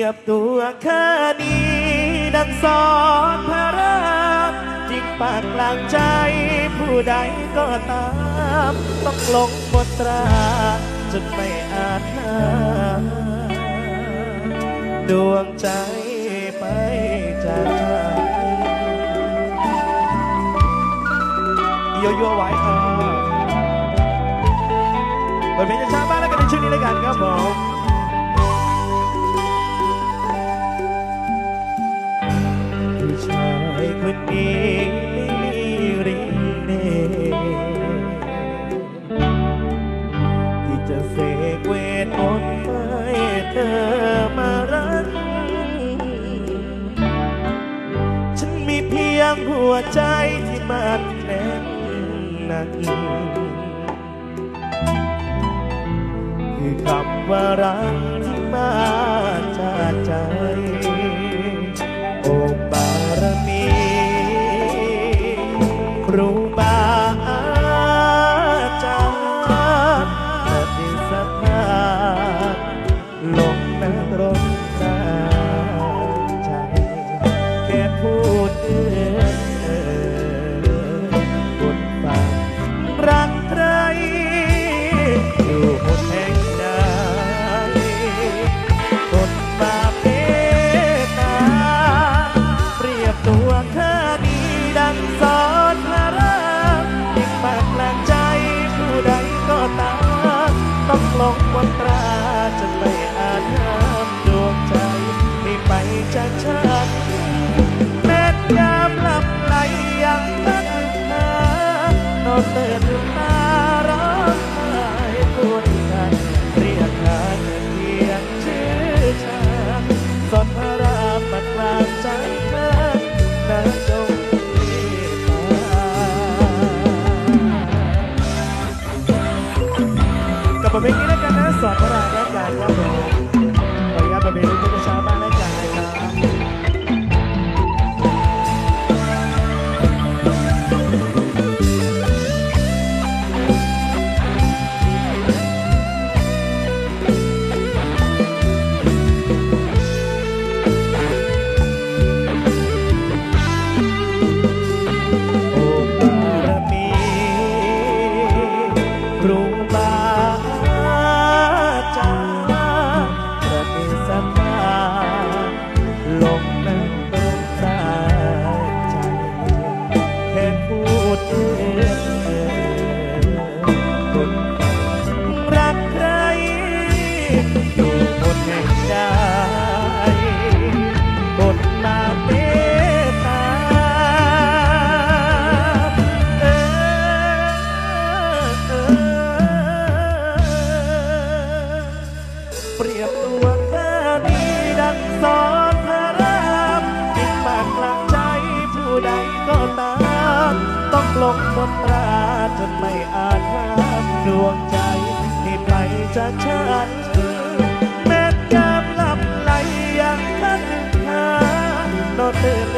ยบตัวแค่นี้ ดังสอนพระรามจิงปากกลางใจ ผู้ใดก็ตาม ต้องหลงมนตราจนไม่อาจหาดวงใจไปจากกันยั่วยั่วๆไว้เออเปิดเพลงช้าๆบ้างแล้วกันในช่วงนี้แล้วกันครับผมายคนนี้ไม่มีรีเน่ที่จะเสกเวทมนต์ให้เธอมารัก ฉันมีเพียงหัวใจที่มันแน่นหนักคือคำว่ารักที่มาจากใจโอ้ รู ตา ต้องลงมนตราจะไม่อาจห้ามดวงใจไม่ไปจากฉันแม้ยามหลับไหลยังนักหานอนเตือนตาร้องไห้ปวดกัน เพลงนี้แล้วกันนะสอนพระรามและการว่าขออนุญาตบทเพลงนี้ รักใครอยู่บนแห่งใจบนมาเมตตาเออเออเปรียบตัวแค่นี้ดังสอนพระรามยิ่งปากกลางใจผู้ใดก็ตาม ลงบนตราจนไม่อาจห้ามดวงใจให้ไปจากฉันแม้ยามหลับไหลยังนันหานอนตื่น